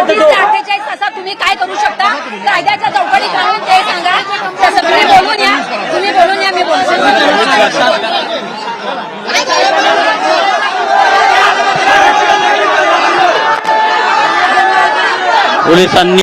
अठ्ठेचाळीस तुम्ही काय करू शकता? कायद्याच्या चौकटीत राहून ते सांगा. तसं तुम्ही बोलून या. तुम्ही बोलून या मी बोलतो. पोलिसांनी